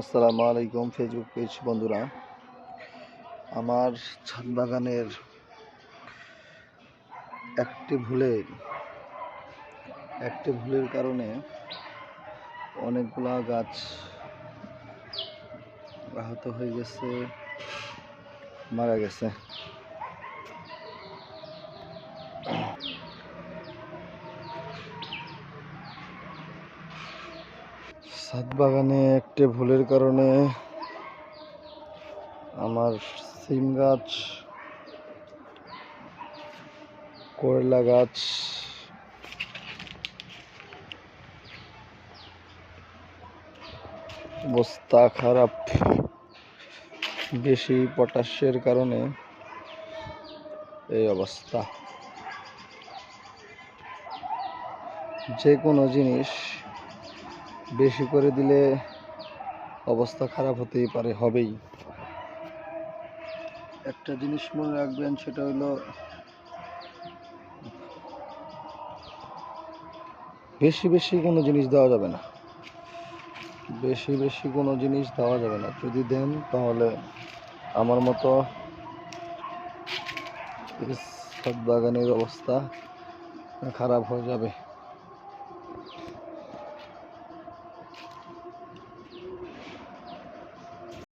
আসসালামু আলাইকুম Facebook page বন্ধুরা। আমার ছাদ বাগানের একটি ভুলে, একটি ভুলের কারণে অনেকগুলা গাছ আহত হয়ে গেছে, মারা গেছে। ছাদ বাগানে একটি ভুলের কারণে আমার সিম গাছ, করলা গাছ অবস্থা খারাপ, বেশি পটাশের কারণে এই অবস্থা। যে কোনো জিনিস বেশি করে দিলে অবস্থা খারাপ হতেই পারে, হবেই। একটা জিনিস মনে রাখবেন, সেটা হলো বেশি বেশি কোনো জিনিস দেওয়া যাবে না। বেশি বেশি কোনো জিনিস দেওয়া যাবে না। যদি দেন, তাহলে আমার মতো ছাদ বাগানের অবস্থা খারাপ হয়ে যাবে।